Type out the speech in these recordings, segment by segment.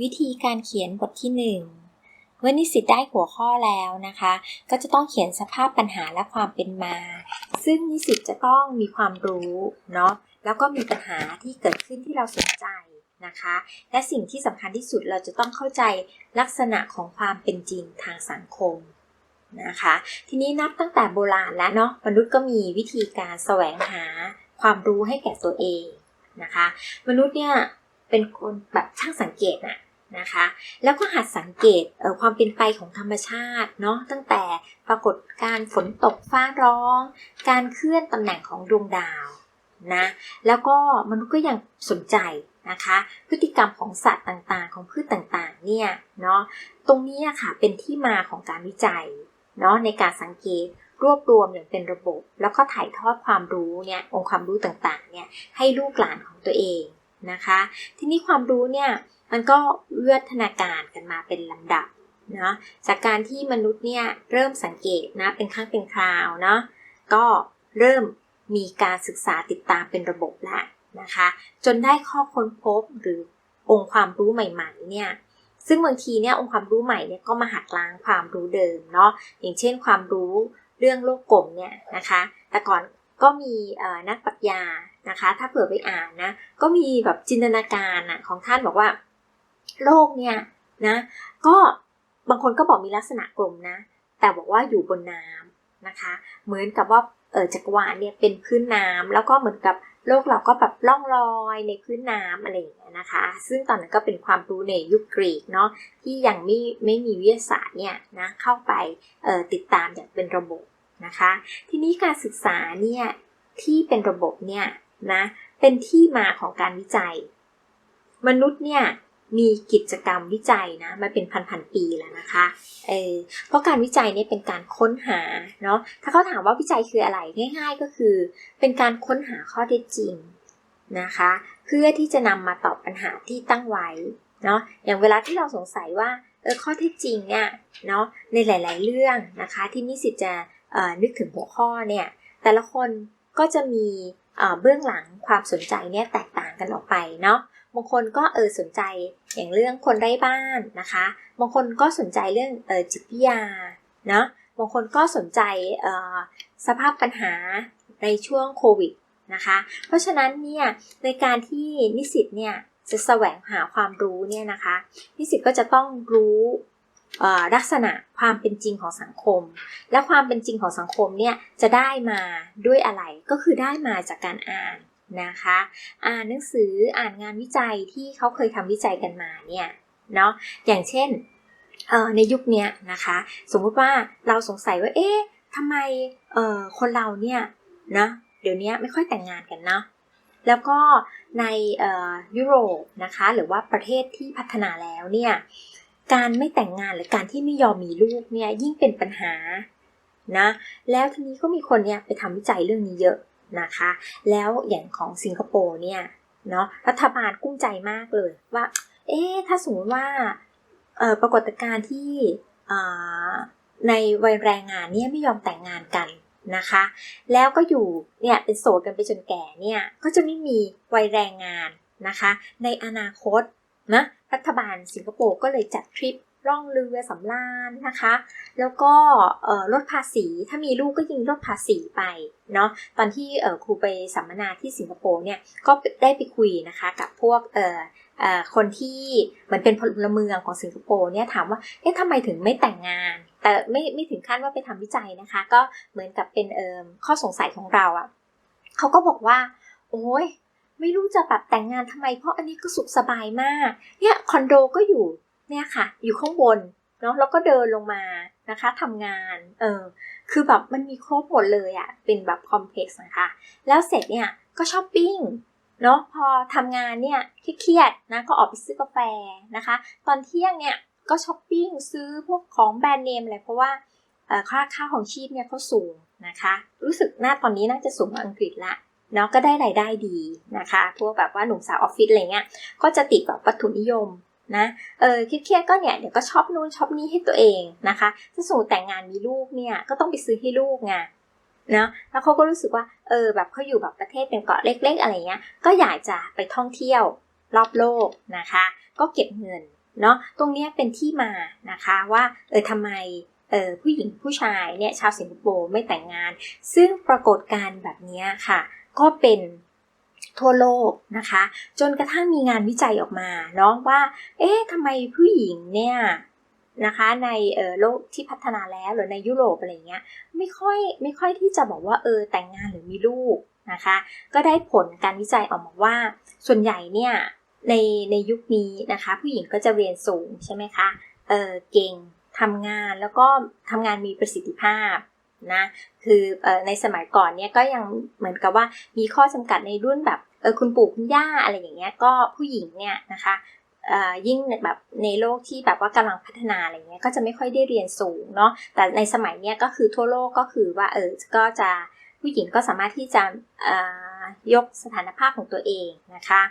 วิธีการเขียนบทที่ 1 เมื่อนิสิตได้หัวข้อแล้วนะคะ ก็จะต้องเขียนสภาพปัญหาและความเป็นมา ซึ่งนิสิตจะต้องมีความรู้เนาะแล้วก็มีปัญหาที่เกิดขึ้นที่เราสนใจนะคะ และสิ่งที่สำคัญที่สุดเราจะต้องเข้าใจลักษณะของความเป็นจริงทางสังคมนะคะ ทีนี้นับตั้งแต่โบราณแล้วเนาะมนุษย์ก็มีวิธีการแสวงหาความรู้ให้แก่ตัวเองนะคะ มนุษย์เนี่ยเป็นคนแบบช่างสังเกตน่ะ นะคะ แล้วก็หัดสังเกตความเป็นไปของธรรมชาติเนาะตั้งแต่ปรากฏการฝนตกฟ้าร้อง การเคลื่อนตำแหน่งของดวงดาวนะแล้วก็มนุษย์ก็ยังสนใจนะคะ พฤติกรรมของสัตว์ต่างๆ ของพืชต่างๆเนี่ยเนาะตรงนี้ค่ะเป็นที่มาของการวิจัยเนาะในการสังเกตรวบรวมอย่างเป็นระบบ แล้วก็ถ่ายทอดความรู้เนี่ยองค์ความรู้ต่างๆเนี่ยให้ลูกหลานของตัวเอง นะคะ ทีนี้ความรู้เนี่ยมันก็เวิฒนาการกันมาเป็นลำดับเนาะจากการที่มนุษย์เนี่ยเริ่มสังเกตนะเป็นครั้งเป็นคราวเนาะก็เริ่มมีการศึกษาติดตามเป็นระบบแล้วนะคะ จนได้ข้อค้นพบหรือองค์ความรู้ใหม่ๆเนี่ยซึ่งบางทีเนี่ยองค์ความรู้ใหม่เนี่ยก็มาหักล้างความรู้เดิมเนาะอย่างเช่นความรู้เรื่องโลกกลมเนี่ยนะคะ แต่ก่อนก็มีนักปรัชญา นะคะ ถ้าเผื่อไปอ่านนะ ก็มีแบบจินตนาการนะของท่านบอกว่า โลกเนี่ยนะ ก็บางคนก็บอกมีลักษณะกลมนะ แต่บอกว่าอยู่บนน้ำนะคะ เหมือนกับว่าเออจักรวาลเนี่ยเป็นพื้นน้ำแล้วก็เหมือนกับโลกเราก็แบบล่องลอยในพื้นน้ำอะไรอย่างเงี้ยนะคะ ซึ่งตอนนั้นก็เป็นความรู้ในยุคกรีกเนาะที่ยังไม่ไม่มีวิทยาศาสตร์เนี่ยนะเข้าไปติดตามอย่างเป็นระบบนะคะ ทีนี้การศึกษาเนี่ยที่เป็นระบบเนี่ย นะเป็นที่มาของการวิจัย มนุษย์เนี่ยมีกิจกรรมวิจัยนะมาเป็นพันๆปีแล้วนะคะเออเพราะการวิจัยเนี่ยเป็นการค้นหาเนาะถ้าเขาถามว่าวิจัยคืออะไรง่าย ๆ ก็คือ เป็นการค้นหาข้อเท็จจริงนะคะ เพื่อที่จะนำมาตอบปัญหาที่ตั้งไว้เนาะอย่างเวลาที่เราสงสัยว่าเออข้อเท็จจริงเนี่ยเนาะในหลาย ๆ เรื่องนะคะ ที่นิสิตจะนึกถึงหัวข้อเนี่ยแต่ละคนก็จะมี เบื้องหลังความสนใจเนี่ยแตกต่างกันออกไปเนาะบางคนก็เออสนใจอย่างเรื่องคนไร้บ้านนะคะบางคนก็สนใจเรื่องเออจิตวิทยาเนาะบางคนก็สนใจสภาพปัญหาในช่วงโควิดนะคะเพราะฉะนั้นเนี่ยในการที่นิสิตเนี่ยจะแสวงหาความรู้เนี่ยนะคะ นิสิตก็จะต้องรู้ ลักษณะความเป็นจริงของสังคม และความเป็นจริงของสังคมเนี่ยจะได้มาด้วยอะไรก็คือได้มาจากการอ่านนะคะ อ่านหนังสืออ่านงานวิจัยที่เขาเคยทำวิจัยกันมาเนี่ยเนาะอย่างเช่นในยุคนี้นะคะ สมมติว่าเราสงสัยว่าเอ๊ะทำไมคนเราเนี่ยนะเดี๋ยวนี้ไม่ค่อยแต่งงานกันเนาะแล้วก็ในยุโรปนะคะหรือว่าประเทศที่พัฒนาแล้วเนี่ย การไม่แต่งงานหรือการที่ไม่ยอมมีลูกเนี่ยยิ่งเป็นปัญหานะแล้วทีนี้ก็มีคนเนี่ยไปทำวิจัยเรื่องนี้เยอะนะคะ แล้วอย่างของสิงคโปร์เนี่ยเนาะรัฐบาลกุ้มใจมากเลยว่า เอ๊ถ้าสมมติว่าปรากฏการณ์ที่ในวัยแรงงานเนี่ยไม่ยอมแต่งงานกันนะคะ แล้วก็อยู่เนี่ยเป็นโสดกันไปจนแก่เนี่ยก็จะไม่มีวัยแรงงานนะคะ ในอนาคตนะ รัฐบาลสิงคโปร์ก็เลยจัดทริปล่องเรือสำราญนะคะ แล้วก็ลดภาษีถ้ามีลูกก็ยิงลดภาษีไปเนาะตอนที่ครูไปสัมมนาที่สิงคโปร์เนี่ยก็ได้ไปคุยนะคะกับพวกคนที่เหมือนเป็นพลเมืองของสิงคโปร์เนี่ยถามว่าเอ๊ะทำไมถึงไม่แต่งงาน แต่ไม่ไม่ถึงขั้นว่าไปทำวิจัยนะคะ ก็เหมือนกับเป็นข้อสงสัยของเราอะ่ะเขาก็บอกว่า โอ้ย ไม่รู้จะแบบแต่งงานทำไม เพราะอันนี้ก็สุขสบายมาก เนี่ยคอนโดก็อยู่เนี่ยค่ะ อยู่ข้างบนเนาะแล้วก็เดินลงมานะคะทำงาน เออ คือแบบมันมีครบหมดเลยอะ่ะ เป็นแบบคอมเพล็กซ์นะคะ แล้วเสร็จเนี่ยก็ช้อปปิ้ง เนาะ พอทำงานเนี่ยเครียดนะ ก็ออกไปซื้อกาแฟนะคะ ตอนเที่ยงเนี่ยก็ช้อปปิ้งซื้อพวกของแบรนด์เนมอะไรเพราะว่าค่าค่าของชีพเนี่ยเขาสูงนะคะ รู้สึกหน้าตอนนี้น่าจะสูงกว่าอังกฤษละ เนาะก็ได้รายได้ดีนะคะพวกแบบว่าหนุ่มสาวออฟฟิศอะไรเงี้ยก็จะติดกับวัตถุนิยมนะเออเครียดๆก็เนี่ยเดี๋ยวก็ช็อปนู่นช็อปนี่ให้ตัวเองนะคะถ้าสมมติแต่งงานมีลูกเนี่ยก็ต้องไปซื้อให้ลูกไงนะแล้วเขาก็รู้สึกว่าเออแบบเขาอยู่แบบประเทศเป็นเกาะเล็ก ๆ อะไรเงี้ยก็อยากจะไปท่องเที่ยวรอบโลกนะคะ ก็เก็บเงินเนาะตรงนี้เป็นที่มานะคะว่าเออทำไมเออผู้หญิงผู้ชายเนี่ยชาวสิงคโปร์ไม่แต่งงาน ซึ่งปรากฏการณ์แบบนี้ค่ะ ก็เป็นทั่วโลกนะคะ จนกระทั่งมีงานวิจัยออกมาเนาะว่า เอ๊ะทำไมผู้หญิงเนี่ยนะคะ ในโลกที่พัฒนาแล้วหรือในยุโรปอะไรเงี้ยไม่ค่อยไม่ค่อยที่จะบอกว่าเออแต่งงานหรือมีลูกนะคะ ก็ได้ผลการวิจัยออกมาว่า ส่วนใหญ่เนี่ยในในยุคนี้นะคะ ผู้หญิงก็จะเรียนสูงใช่ไหมคะเออเก่งทำงานแล้วก็ทำงานมีประสิทธิภาพ นะคือในสมัยก่อนเนี่ยก็ยังเหมือนกับว่ามีข้อจำกัดในรุ่นแบบเออคุณปู่คุณย่าอะไรอย่างเงี้ยก็ผู้หญิงเนี่ยนะคะยิ่งแบบในโลกที่แบบว่ากำลังพัฒนาอะไรเงี้ยก็จะไม่ค่อยได้เรียนสูงเนาะแต่ในสมัยเนี้ยก็คือทั่วโลกก็คือว่าเออก็จะผู้หญิงก็สามารถที่จะยกสถานภาพของตัวเองนะคะ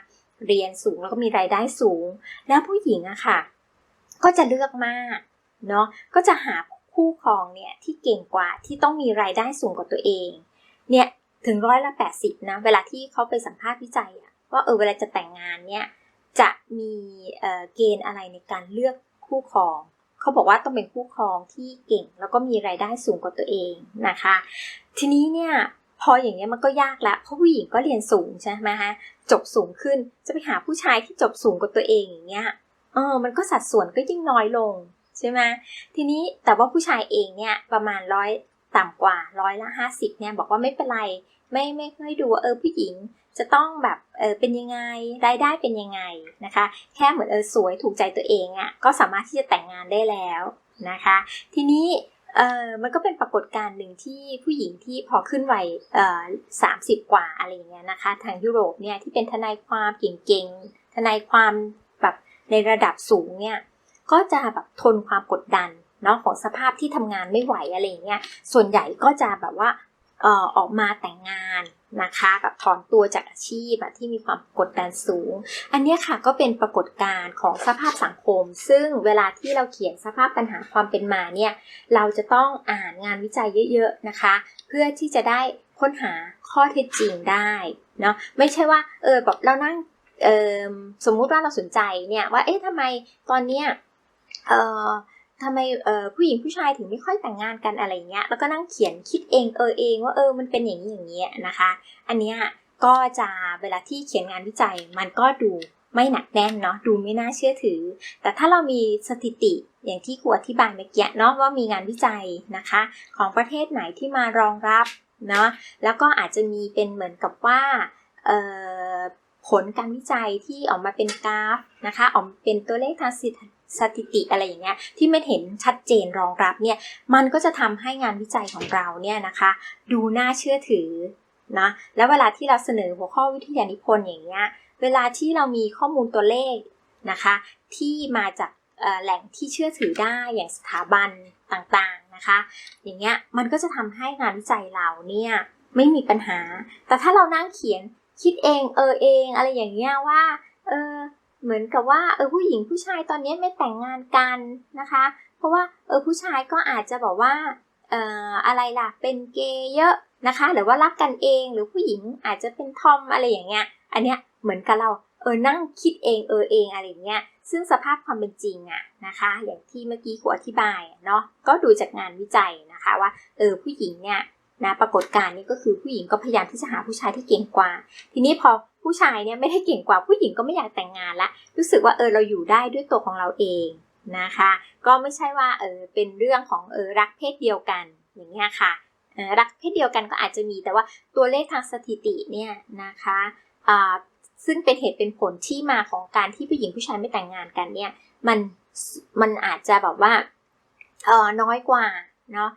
เรียนสูงแล้วก็มีรายได้สูง แล้วผู้หญิงอะค่ะ ก็จะเลือกมากเนาะก็จะหา คู่ครองเนี่ยที่เก่งกว่าที่ต้องมีรายได้สูงกว่าตัวเองเนี่ยถึงร้อยละแปดสิบนะเวลาที่เขาไปสัมภาษณ์วิจัยอะว่าเออเวลาจะแต่งงานเนี่ยจะมีเกณฑ์อะไรในการเลือกคู่ครอง เขาบอกว่าต้องเป็นคู่ครองที่เก่ง แล้วก็มีรายได้สูงกว่าตัวเองนะคะ ทีนี้เนี่ยพออย่างเงี้ยมันก็ยากละเพราะผู้หญิงก็เรียนสูงใช่ไหมฮะจบสูงขึ้นจะไปหาผู้ชายที่จบสูงกว่าตัวเองอย่างเงี้ยเออมันก็สัดส่วนก็ยิ่งน้อยลง ใช่ไหมทีนี้แต่ว่าผู้ชายเองเนี่ยประมาณร้อยต่ำกว่าร้อยละห้าสิบเนี่ยบอกว่าไม่เป็นไร ไม่ไม่ค่อยดูว่าเออผู้หญิงจะต้องแบบเออเป็นยังไงรายได้เป็นยังไงนะคะ แค่เหมือนเออสวยถูกใจตัวเองอะ่ะก็สามารถที่จะแต่งงานได้แล้วนะคะ ทีนี้เออมันก็เป็นปรากฏการณ์หนึ่งที่ผู้หญิงที่พอขึ้นวัยเออสามสิบกว่าอะไรอย่างเงี้ยนะคะ ทางยุโรปเนี่ยที่เป็นทนายความเก่งๆทนายความแบบในระดับสูงเนี่ย ก็จะแบบทนความกดดันเนาะของสภาพที่ทำงานไม่ไหวอะไรเงี้ย ส่วนใหญ่ก็จะแบบว่าเอ่อออกมาแต่งงานนะคะแบบถอนตัวจากอาชีพที่มีความกดดันสูง อันนี้ค่ะก็เป็นปรากฏการณ์ของสภาพสังคม ซึ่งเวลาที่เราเขียนสภาพปัญหาความเป็นมาเนี่ยเราจะต้องอ่านงานวิจัยเยอะๆนะคะ เพื่อที่จะได้ค้นหาข้อเท็จจริงได้เนาะไม่ใช่ว่าเออแบบเรานั่งสมมุติว่าเราสนใจเนี่ยว่าเอ๊ะทำไมตอนเนี้ย เออทำไมเอ่อผู้หญิงผู้ชายถึงไม่ค่อยแต่งงานกันอะไรเงี้ยแล้วก็นั่งเขียนคิดเองเออเองว่าเออมันเป็นอย่างนี้อย่างเงี้ยนะคะ อันเนี้ยก็จะเวลาที่เขียนงานวิจัยมันก็ดูไม่หนักแน่นเนาะดูไม่น่าเชื่อถือ แต่ถ้าเรามีสถิติอย่างที่ครูอธิบายเมื่อกี้เนาะว่ามีงานวิจัยนะคะ ของประเทศไหนที่มารองรับเนาะแล้วก็อาจจะมีเป็นเหมือนกับว่าผลการวิจัยที่ออกมาเป็นกราฟนะคะออกเป็นตัวเลขทางส สถิติอะไรอย่างเงี้ยที่ไม่เห็นชัดเจนรองรับเนี่ยมันก็จะทำให้งานวิจัยของเราเนี่ยนะคะ ดูน่าเชื่อถือนะแล้วเวลาที่เราเสนอหัวข้อวิทยานิพนธ์อย่างเงี้ยเวลาที่เรามีข้อมูลตัวเลขนะคะ ที่มาจากแหล่งที่เชื่อถือได้อย่างสถาบันต่างๆนะคะ อย่างเงี้ยมันก็จะทำให้งานวิจัยเราเนี่ยไม่มีปัญหา แต่ถ้าเรานั่งเขียนคิดเองเออเอง อะไรอย่างเงี้ยว่าเออ เหมือนกับว่าเออผู้หญิงผู้ชายตอนนี้ไม่แต่งงานกันนะคะ เพราะว่าเออผู้ชายก็อาจจะบอกว่าเอ่ออะไรล่ะเป็นเกย์เยอะนะคะ หรือว่ารักกันเองหรือผู้หญิงอาจจะเป็นทอมอะไรอย่างเงี้ย อันเนี้ยเหมือนกับเราเออนั่งคิดเองเออเองอะไรอย่างเงี้ย ซึ่งสภาพความเป็นจริงอะนะคะ อย่างที่เมื่อกี้ครูอธิบายเนาะก็ดูจากงานวิจัยนะคะว่าเออผู้หญิงเนี่ยนะปรากฏการณ์นี้ก็คือผู้หญิงก็พยายามที่จะหาผู้ชายที่เก่งกว่า ทีนี้พอ ผู้ชายเนี่ยไม่ได้เก่งกว่าผู้หญิงก็ไม่อยากแต่งงานละรู้สึกว่าเออเราอยู่ได้ด้วยตัวของเราเองนะคะ ก็ไม่ใช่ว่าเออเป็นเรื่องของเออรักเพศเดียวกันอย่างเงี้ยค่ะรักเพศเดียวกันก็อาจจะมีแต่ว่าตัวเลขทางสถิติเนี่ยนะคะซึ่งเป็นเหตุเป็นผลที่มาของการที่ผู้หญิงผู้ชายไม่แต่งงานกันเนี่ยมันมันอาจจะแบบว่าเออน้อยกว่าเนาะ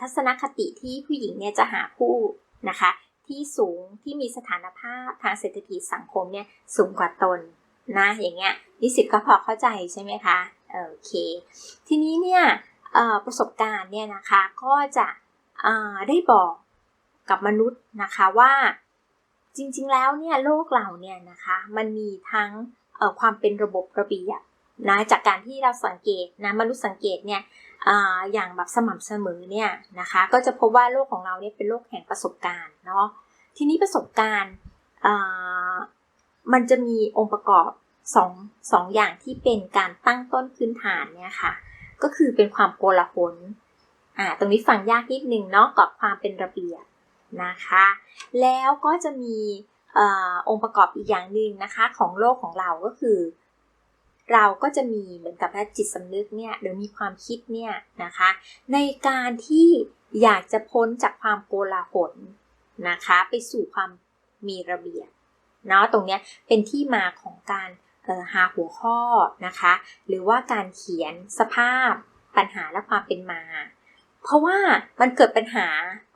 ทัศนคติที่ผู้หญิงเนี่ยจะหาคู่นะคะ ที่สูงที่มีสถานภาพทางเศรษฐกิจสังคมเนี่ยสูงกว่าตนนะอย่างเงี้ยนิสิตก็พอเข้าใจใช่ไหมคะโอเค ทีนี้เนี่ยประสบการณ์เนี่ยนะคะก็จะได้บอกกับมนุษย์นะคะว่าจริงๆแล้วเนี่ยโลกเราเนี่ยนะคะมันมีทั้งความเป็นระบบระเบียบนะจากการที่เราสังเกตนะมนุษย์สังเกตเนี่ยอย่างแบบสม่ำเสมอเนี่ยนะคะก็จะพบว่าโลกของเราเนี่ยเป็นโลกแห่งประสบการณ์เนาะ ทีนี้ประสบการณ์มันจะมีองค์ประกอบสองสองอย่างที่เป็นการตั้งต้นพื้นฐานเนี่ยค่ะ ก็คือเป็นความโกลาหลอ่าตรงนี้ฟังยากนิดนึงเนาะกับความเป็นระเบียบนะคะ แล้วก็จะมีอองค์ประกอบอีกอย่างหนึ่งนะคะของโลกของเราก็คือ เราก็จะมีเหมือนกับจิตสำนึกเนี่ยหรือมีความคิดเนี่ยนะคะ ในการที่อยากจะพ้นจากความโกลาหล นะคะ ไปสู่ความมีระเบียบเนาะตรงเนี้ยเป็นที่มาของการหาหัวข้อนะคะ หรือว่าการเขียนสภาพปัญหาและความเป็นมา เพราะว่ามันเกิดปัญหา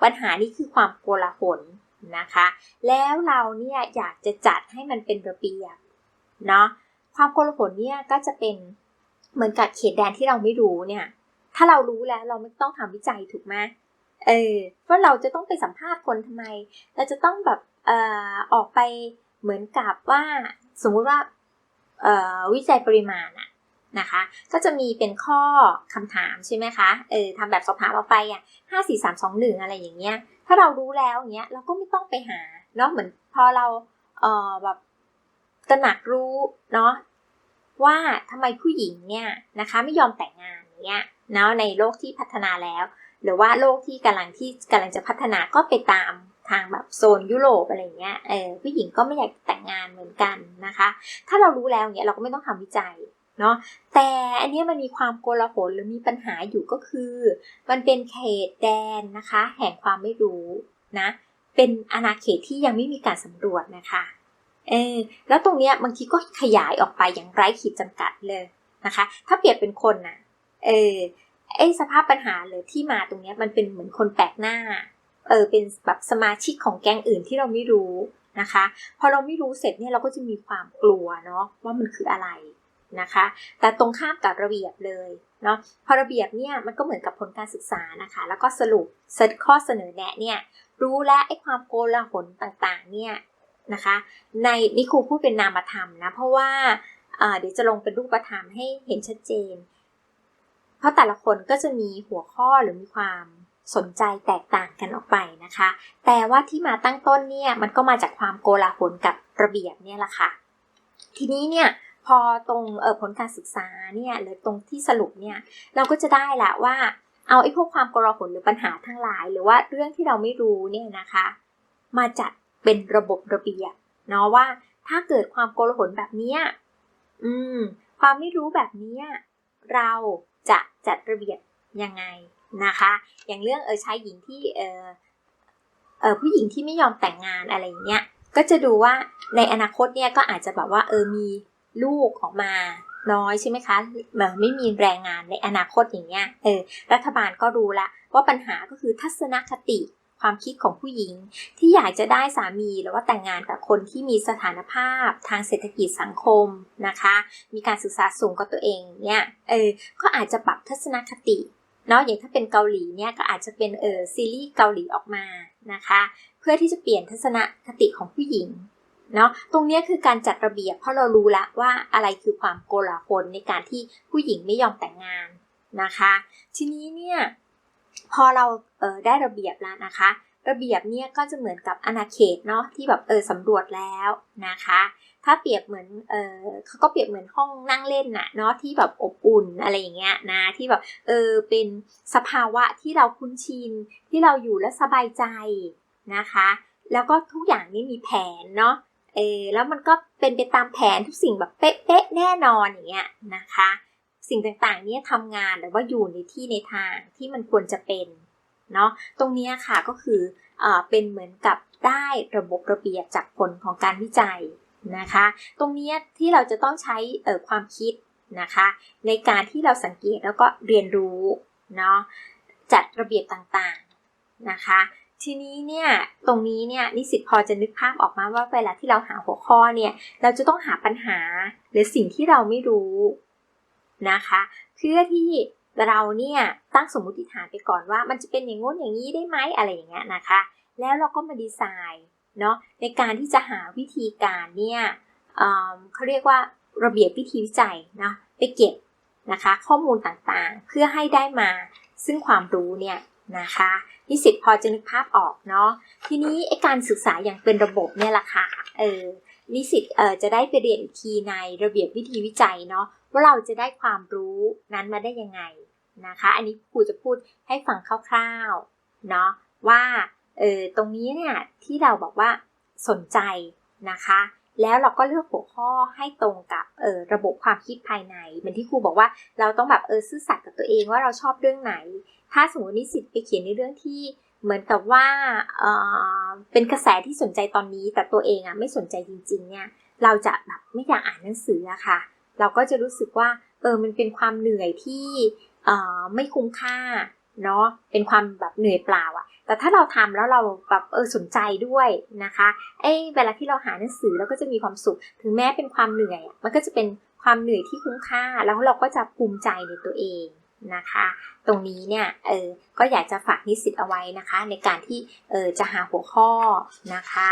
ปัญหานี้คือความโกลาหลนะคะ แล้วเราเนี่ยอยากจะจัดให้มันเป็นระเบียบเนาะความโกลาหลเนี่ยก็จะเป็นเหมือนกับเขตแดนที่เราไม่รู้เนี่ย ถ้าเรารู้แล้วเราไม่ต้องทำวิจัยถูกไหม เออว่าเราจะต้องไปสัมภาษณ์คนทำไม เราจะต้องแบบเอ่อออกไปเหมือนกับว่าสมมุติว่าวิจัยปริมาณอะนะคะ ก็จะมีเป็นข้อคำถามใช่ไหมคะเออทำแบบสอบถามเอาไปอะห้าสี่สามสองหนึ่งอะไรอย่างเงี้ย ถ้าเรารู้แล้วอย่างเงี้ยเราก็ไม่ต้องไปหาเนาะเหมือนพอเราเอ่อแบบตระหนักรู้เนาะว่าทำไมผู้หญิงเนี่ยนะคะไม่ยอมแต่งงานเงี้ยเนาะในโลกที่พัฒนาแล้ว หรือว่าโลกที่กำลังที่กำลังจะพัฒนาก็ไปตามทางแบบโซนยุโรปอะไรเงี้ยเออผู้หญิงก็ไม่อยากแต่งงานเหมือนกันนะคะ ถ้าเรารู้แล้วเนี่ยเราก็ไม่ต้องทำวิจัยเนาะแต่อันนี้มันมีความโกลาหลหรือมีปัญหาอยู่ก็คือ มันเป็นเขตแดนนะคะ แห่งความไม่รู้นะเป็นอาณาเขตที่ยังไม่มีการสำรวจนะคะเออแล้วตรงเนี้ยบางทีก็ขยายออกไปอย่างไร้ขีดจำกัดเลยนะคะ ถ้าเปรียบเป็นคนนะเออ ไอสภาพปัญหาเลยที่มาตรงเนี้ยมันเป็นเหมือนคนแปลกหน้า เออเป็นแบบสมาชิกของแก๊งอื่นที่เราไม่รู้นะคะ พอเราไม่รู้เสร็จเนี่ยเราก็จะมีความกลัวเนาะว่ามันคืออะไรนะคะ แต่ตรงข้ามกับระเบียบเลยเนาะพอระเบียบเนี่ยมันก็เหมือนกับผลการศึกษานะคะ แล้วก็สรุปข้อเสนอแนะเนี่ยรู้และไอ้ความโกลาหลต่างๆเนี่ยนะคะ ในนี่ครูพูดเป็นนามธรรมนะเพราะว่าเดี๋ยวจะลงเป็นรูปธรรมให้เห็นชัดเจน ราะแต่ละคนก็จะมีหัวข้อหรือมีความสนใจแตกต่างกันออกไปนะคะ แต่ว่าที่มาตั้งต้นเนี่ยมันก็มาจากความโกลาหลกับระเบียบเนี่ยแหละค่ะ ทีนี้เนี่ยพอตรงเออผลการศึกษาเนี่ยหรือตรงที่สรุปเนี่ยเราก็จะได้ละว่าเอาไอ้พวกความโกลาหลหรือปัญหาทั้งหลาย หรือว่าเรื่องที่เราไม่รู้เนี่ยนะคะ มาจัดเป็นระบบระเบียบเนาะว่าถ้าเกิดความโกลาหลแบบนี้อืมความไม่รู้แบบนี้เรา จะจัดระเบียบยังไงนะคะ อย่างเรื่องเออชายหญิงที่เออเออผู้หญิงที่ไม่ยอมแต่งงานอะไรเงี้ยก็จะดูว่าในอนาคตเนี่ยก็อาจจะแบบว่าเออมีลูกออกมาน้อยใช่ไหมคะไม่มีแรงงานในอนาคตอย่างเงี้ยเออรัฐบาลก็รู้ละว่าปัญหาก็คือทัศนคติ ความคิดของผู้หญิง ที่อยากจะได้สามีหรือว่าแต่งงานกับคนที่มีสถานภาพทางเศรษฐกิจสังคมนะคะ มีการศึกษาสูงกว่าตัวเองเนี่ยเออก็อาจจะปรับทัศนคติเนาะอย่างถ้าเป็นเกาหลีเนี่ยก็อาจจะเป็นเออซีรีส์เกาหลีออกมานะคะ เพื่อที่จะเปลี่ยนทัศนคติของผู้หญิงเนาะตรงนี้คือการจัดระเบียบเพราะเรารู้ละว่าอะไรคือความโกลาหลในการที่ผู้หญิงไม่ยอมแต่งงานนะคะ ทีนี้เนี่ย พอเราเออได้ระเบียบแล้วนะคะ ระเบียบเนี่ยก็จะเหมือนกับอาณาเขตเนาะที่แบบเออสำรวจแล้วนะคะ ถ้าเปรียบเหมือนเออเขาก็เปรียบเหมือนห้องนั่งเล่นน่ะเนาะที่แบบอบอุ่นอะไรอย่างเงี้ยนะที่แบบเออเป็นสภาวะที่เราคุ้นชินที่เราอยู่และสบายใจนะคะ แล้วก็ทุกอย่างนี่มีแผนเนาะเออแล้วมันก็เป็นไปตามแผนทุกสิ่งแบบเป๊ะๆแน่นอนอย่างเงี้ยนะคะ สิ่งต่างๆนี้ทำงานหรือว่าอยู่ในที่ในทางที่มันควรจะเป็นเนาะตรงนี้ค่ะก็คือเออเป็นเหมือนกับได้ระบบระเบียบจากผลของการวิจัยนะคะ ตรงนี้ที่เราจะต้องใช้ความคิดนะคะ ในการที่เราสังเกตแล้วก็เรียนรู้เนาะจัดระเบียบต่างๆนะคะ ทีนี้เนี่ยตรงนี้เนี่ยนิสิตพอจะนึกภาพออกมาว่าเวลาที่เราหาหัวข้อเนี่ยเราจะต้องหาปัญหาหรือสิ่งที่เราไม่รู้ นะคะ เพื่อที่เราเนี่ยตั้งสมมติฐานไปก่อนว่า มันจะเป็นอย่างงู้นอย่างนี้ได้ไหมอะไรอย่างเงี้ยนะคะ แล้วเราก็มาดีไซน์เนาะในการที่จะหาวิธีการเนี่ยเขาเรียกว่าระเบียบวิธีวิจัยนะไปเก็บนะคะ ข้อมูลต่างๆ เพื่อให้ได้มาซึ่งความรู้เนี่ยนะคะนิสิตพอจะนึกภาพออกเนาะทีนี้ไอการศึกษาอย่างเป็นระบบเนี่ยแหละค่ะเออนิสิตเอ่อจะได้ไปเรียนอีกทีในระเบียบวิธีวิจัยเนาะ ว่าเราจะได้ความรู้นั้นมาได้ยังไงนะคะ อันนี้ครูจะพูดให้ฟังคร่าวๆเนาะว่าเออตรงนี้เนี่ยที่เราบอกว่าสนใจนะคะ แล้วเราก็เลือกหัวข้อให้ตรงกับเออระบบความคิดภายในเหมือนที่ครูบอกว่าเราต้องแบบเออซื่อสัตย์กับตัวเองว่าเราชอบเรื่องไหน ถ้าสมมตินิสิตไปเขียนในเรื่องที่เหมือนกับว่าเออเป็นกระแสที่สนใจตอนนี้แต่ตัวเองอะไม่สนใจจริงๆเนี่ยเราจะแบบไม่อยากอ่านหนังสืออะค่ะ เราก็จะรู้สึกว่าเออมันเป็นความเหนื่อยที่เออไม่คุ้มค่าเนาะเป็นความแบบเหนื่อยเปล่าอะแต่ถ้าเราทำแล้วเราแบบเออสนใจด้วยนะคะไอ้เวลาที่เราหาหนังสือเราก็จะมีความสุข ถึงแม้เป็นความเหนื่อย มันก็จะเป็นความเหนื่อยที่คุ้มค่า แล้วเราก็จะภูมิใจในตัวเองนะคะ ตรงนี้เนี่ยเออก็อยากจะฝากนิสิตเอาไว้นะคะ ในการที่เออจะหาหัวข้อนะคะ